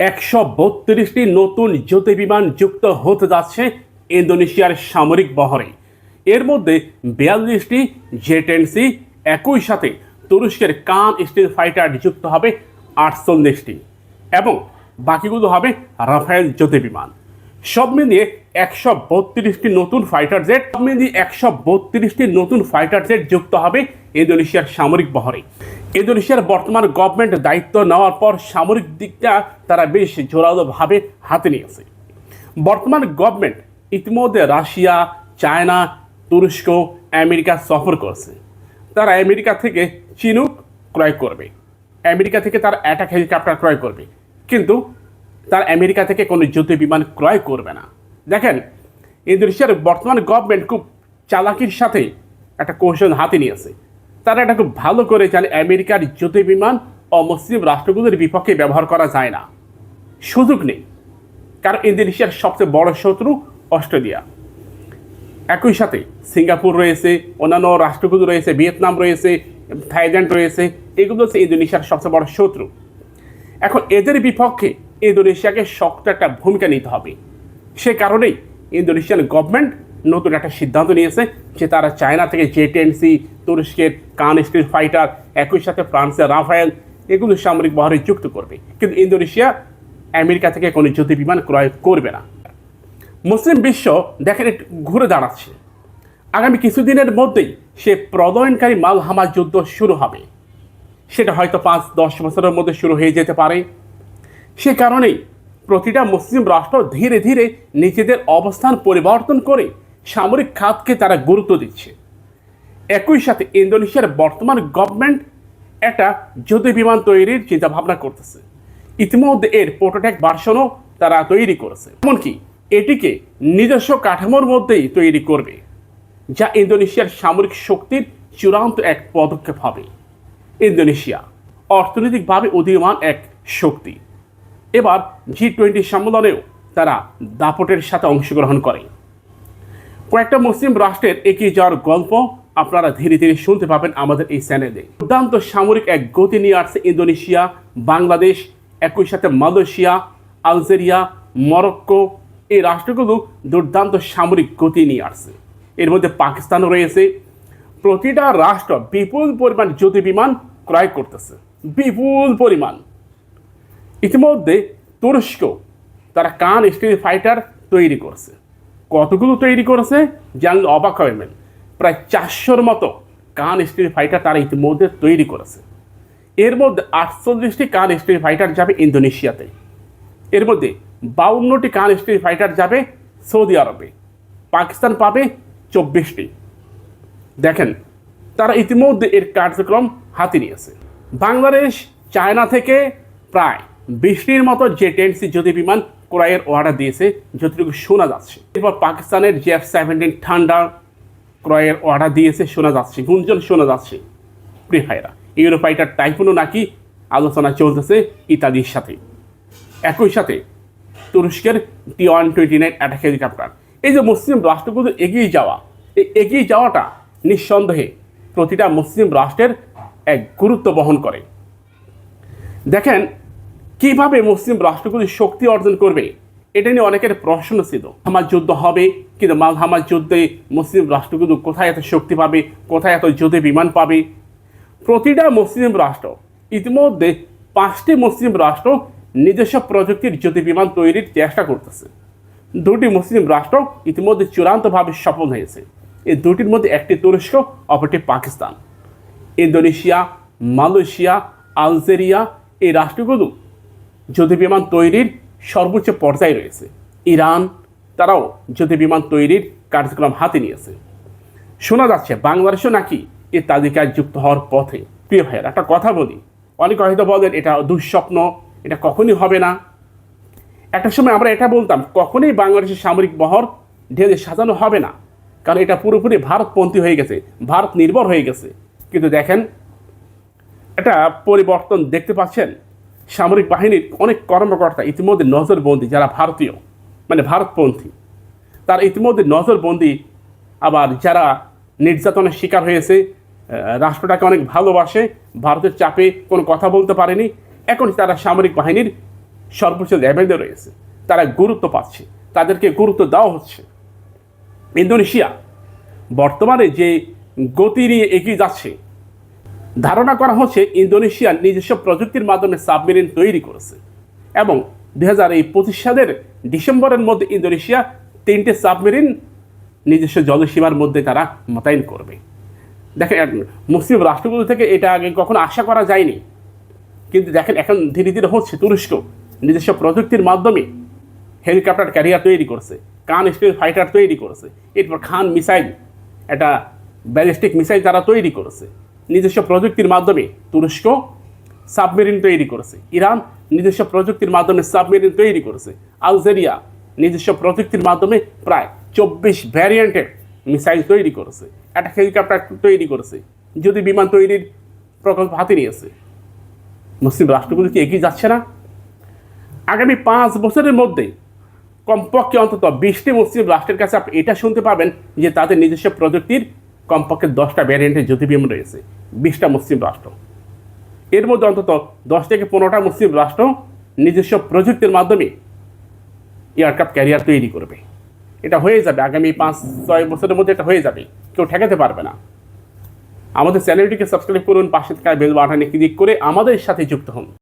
একশো বত্রিশটি নতুন জ্যোতি বিমান যুক্ত হতে যাচ্ছে ইন্দোনেশিয়ার সামরিক বহরে। এর মধ্যে বিয়াল্লিশটি জেটেন্সি, একই সাথে তুরস্কের কান স্টিল ফাইটার যুক্ত হবে আটচল্লিশটি এবং বাকিগুলো হবে রাফায়েল জ্যোতি বিমান সব মিলিয়ে একশো বত্রিশটি নতুন ফাইটার জেট, সব মিলিয়ে একশো বত্রিশটি নতুন ফাইটার জেট যুক্ত হবে ইন্দোনেশিয়ার সামরিক বহরে। ইন্দোনেশিয়ার বর্তমান গভর্নমেন্ট দায়িত্ব নেওয়ার পর সামরিক দিকটা তারা বেশ জোরালোভাবে হাতে নিয়েছে। বর্তমান গভর্নমেন্ট ইতিমধ্যে রাশিয়া, চায়না, তুরস্ক, আমেরিকা সফর করছে। তারা আমেরিকা থেকে চিনুক ক্রয় করবে। আমেরিকা থেকে তার অ্যাটাক হেলিকপ্টার ক্রয় করবে। কিন্তু তার আমেরিকা থেকে কোনো যুদ্ধ বিমান ক্রয় করবে না। দেখেন, ইন্দোনেশিয়ার বর্তমান গভর্নমেন্ট খুব চালাকির সাথে একটা কৌশল হাতে নিয়েছে। তারা এটা খুব ভালো করে জানে, আমেরিকার যুদ্ধ বিমান অমুসলিম রাষ্ট্রগুলোর বিপক্ষে ব্যবহার করা যায় না। সুযোগ নেই, কারণ ইন্দোনেশিয়ার সবচেয়ে বড় শত্রু অস্ট্রেলিয়া। একই সাথে সিঙ্গাপুর রয়েছে, অন্যান্য রাষ্ট্রগুলো রয়েছে, ভিয়েতনাম রয়েছে, থাইল্যান্ড রয়েছে, এগুলো হচ্ছে ইন্দোনেশিয়ার সবচেয়ে বড় শত্রু। এখন এদের বিপক্ষে ইন্দোনেশিয়াকে শক্ত একটা ভূমিকা নিতে হবে। সে কারণেই ইন্দোনেশিয়ান গভর্নমেন্ট নতুন একটা সিদ্ধান্ত নিয়েছে যে তারা চায়না থেকে জেটেন্সি তুরস্কের কান স্টিল ফাইটার একই সাথে ফ্রান্সের রাফায়েল এগুলো সামরিক বহরে যুক্ত করবে। কিন্তু ইন্দোনেশিয়া, আমেরিকা থেকে কোনো যুদ্ধ বিমান ক্রয় করবে না। মুসলিম বিশ্ব দেখেন ঘুরে দাঁড়াচ্ছে। আগামী কিছুদিনের মধ্যেই সে প্রদয়নকারী মাল মালহামা যুদ্ধ শুরু হবে। সেটা হয়তো পাঁচ, দশ বছরের মধ্যে শুরু হয়ে যেতে পারে। সে কারণেই প্রতিটা মুসলিম রাষ্ট্র ধীরে ধীরে নিজেদের অবস্থান পরিবর্তন করে সামরিক খাতকে তারা গুরুত্ব দিচ্ছে। একই সাথে ইন্দোনেশিয়ার বর্তমান গভর্নমেন্ট একটা যুদ্ধ বিমান তৈরির চিন্তাভাবনা করতেছে। ইতিমধ্যে এর প্রোটোটাইপ ভার্সনও তারা তৈরি করেছে। এমনকি এটিকে নিজস্ব কাঠামোর মধ্যেই তৈরি করবে, যা ইন্দোনেশিয়ার সামরিক শক্তির চূড়ান্ত এক পদক্ষেপ হবে। ইন্দোনেশিয়া অর্থনৈতিকভাবে উদীয়মান এক শক্তি। এবার জি টোয়েন্টি সম্মেলনেও তারা দাপটের সাথে অংশগ্রহণ করে। কয়েকটা মুসলিম রাষ্ট্রের এগিয়ে যাওয়ার গল্প আপনারা ধীরে ধীরে শুনতে পাবেন আমাদের এই চ্যানেলে। দুর্দান্ত সামরিক এক গতি নিয়ে আসছে ইন্দোনেশিয়া, বাংলাদেশ, একই সাথে মালয়েশিয়া, আলজেরিয়া, মরক্কো। এই রাষ্ট্রগুলো দুর্দান্ত সামরিক গতি নিয়ে আসছে। এর মধ্যে পাকিস্তানও রয়েছে। প্রতিটা রাষ্ট্র বিপুল পরিমাণ জ্যোতি বিমান ক্রয় করতেছে। বিপুল পরিমাণ। ইতিমধ্যে তুরস্ক তারা কান স্টিল ফাইটার তৈরি করছে। কতগুলো তৈরি করেছে? জানলে অবাক হবেন। প্রায় চারশোর মতো কান স্টিল ফাইটার তারা ইতিমধ্যে তৈরি করেছে। এর মধ্যে আটচল্লিশটি কান স্টিল ফাইটার যাবে ইন্দোনেশিয়াতে। এর মধ্যে বাউন্নটি কান স্টিল ফাইটার যাবে সৌদি আরবে। পাকিস্তান পাবে চব্বিশটি। দেখেন, তারা ইতিমধ্যে এর কার্যক্রম হাতে নিয়েছে। বাংলাদেশ, চায়না থেকে প্রায় বিশটির মতো জেটেন্সি যদি বিমান ক্রয়ের অর্ডার দিয়েছে, যতটুকু শোনা যাচ্ছে। এরপর পাকিস্তানের জেফ সেভেন্টিন ঠান্ডার ক্রয়ের অর্ডার দিয়েছে, শোনা যাচ্ছে, গুঞ্জন শোনা যাচ্ছে। প্রিয় ভাইরা ইউরোফাইটার টাইপুনও নাকি আলোচনা চলতেছে ইত্যাদির সাথে। একই সাথে তুরস্কের T one twenty nine attack helicopter এই যে মুসলিম রাষ্ট্রগুলো এগিয়ে যাওয়া, এই এগিয়ে যাওয়াটা নিঃসন্দেহে প্রতিটা মুসলিম রাষ্ট্রের এক গুরুত্ব বহন করে। দেখেন কীভাবে মুসলিম রাষ্ট্রগুলি শক্তি অর্জন করবে? এটা নিয়ে অনেকের প্রশ্ন ছিল। হামার যুদ্ধ হবে কিন্তু মালহামার যুদ্ধে মুসলিম রাষ্ট্রগুলো কোথায় এত শক্তি পাবে? কোথায় এত যুদ্ধে বিমান পাবে? প্রতিটা মুসলিম রাষ্ট্র, ইতিমধ্যে পাঁচটি মুসলিম রাষ্ট্র নিজস্ব প্রযুক্তির জ্যোতি বিমান তৈরির চেষ্টা করতেছে। দুটি মুসলিম রাষ্ট্র ইতিমধ্যে চূড়ান্তভাবে সফল হয়েছে। এই দুটির মধ্যে একটি তুরস্ক, অপরটি পাকিস্তান। ইন্দোনেশিয়া, মালয়েশিয়া, আলজেরিয়া এই রাষ্ট্রগুলো যুদ্ধ বিমান তৈরির সর্বোচ্চ পর্যায়ে রয়েছে। ইরান, তারাও যুদ্ধ বিমান তৈরির কার্যক্রম হাতে নিয়েছে। শোনা যাচ্ছে বাংলাদেশও নাকি এই তালিকায় যুক্ত হওয়ার পথে। প্রিয় ভাইয়ের, একটা কথা বলি। অনেকে হয়তো বলেন, এটা দুঃস্বপ্ন, এটা কখনই হবে না। একটা সময় আমরা এটা বলতাম, কখনোই বাংলাদেশের সামরিক বহর ঢেলে সাজানো হবে না। কারণ এটা পুরোপুরি ভারতপন্থী হয়ে গেছে, ভারত নির্ভর হয়ে গেছে। কিন্তু দেখেন, একটা পরিবর্তন দেখতে পাচ্ছেন। সামরিক বাহিনীর অনেক কর্মকর্তা ইতিমধ্যে নজরবন্দি, যারা ভারতীয় মানে ভারতপন্থী, তার ইতিমধ্যে নজরবন্দি আবার যারা নির্যাতনের শিকার হয়েছে রাষ্ট্রটাকে অনেক ভালোবাসে, ভারতের চাপে কোনো কথা বলতে পারেনি, এখন তারা সামরিক বাহিনীর সর্বোচ্চ লেভেলে রয়েছে। তারা গুরুত্ব পাচ্ছে, তাদেরকে গুরুত্ব দেওয়া হচ্ছে। ইন্দোনেশিয়া বর্তমানে যে গতি নিয়ে এগিয়ে যাচ্ছে ধারণা করা হচ্ছে ইন্দোনেশিয়া নিজস্ব প্রযুক্তির মাধ্যমে সাবমেরিন তৈরি করেছে। এবং দুই হাজার এই পঁচিশ সালের ডিসেম্বরের মধ্যে ইন্দোনেশিয়া তিনটে সাবমেরিন নিজস্ব জলসীমার মধ্যে তারা মোতায়েন করবে। দেখেন মুসলিম রাষ্ট্রগুলো থেকে এটা আগে কখনো আশা করা যায়নি। কিন্তু দেখেন, এখন ধীরে ধীরে হচ্ছে তুরস্ক নিজস্ব প্রযুক্তির মাধ্যমে হেলিকপ্টার ক্যারিয়ার তৈরি করছে, কান স্টিল ফাইটার তৈরি করেছে, এরপর খান মিসাইল, একটা ব্যালিস্টিক মিসাইল তারা তৈরি করেছে। নিজস্ব প্রযুক্তির মাধ্যমে তুরস্ক সাবমেরিন তৈরি করেছে। ইরান নিজস্ব প্রযুক্তির মাধ্যমে সাবমেরিন তৈরি করেছে। আলজেরিয়া নিজস্ব প্রযুক্তির মাধ্যমে প্রায় চব্বিশ ভ্যারিয়েন্টের মিসাইল তৈরি করেছে। একটা হেলিকপ্টার তৈরি করেছে। যদি বিমান তৈরির প্রকল্প হাতে নিয়েছে। মুসলিম রাষ্ট্রগুলো কি এগিয়ে যাচ্ছে না? আগামী পাঁচ বছরের মধ্যে কমপক্ষে অন্তত বিশটি মুসলিম রাষ্ট্রের কাছে আপনি এটা শুনতে পাবেন যে তাদের নিজস্ব প্রযুক্তির কমপক্ষে দশটা ভ্যারিয়েন্টের জ্যোতিবিমান রয়েছে, বিশটা মুসলিম রাষ্ট্র। এর মধ্যে অন্তত দশ থেকে পনেরোটা মুসলিম রাষ্ট্র নিজস্ব প্রযুক্তির মাধ্যমে এয়ারক্রাফট ক্যারিয়ার তৈরি করবে। এটা হয়ে যাবে, আগামী পাঁচ, ছয় বছরের মধ্যে এটা হয়ে যাবে, কেউ ঠেকাতে পারবে না। আমাদের চ্যানেলটিকে সাবস্ক্রাইব করুন, পাশে থাকা বেল বাটনে ক্লিক করে আমাদের সাথে যুক্ত হন।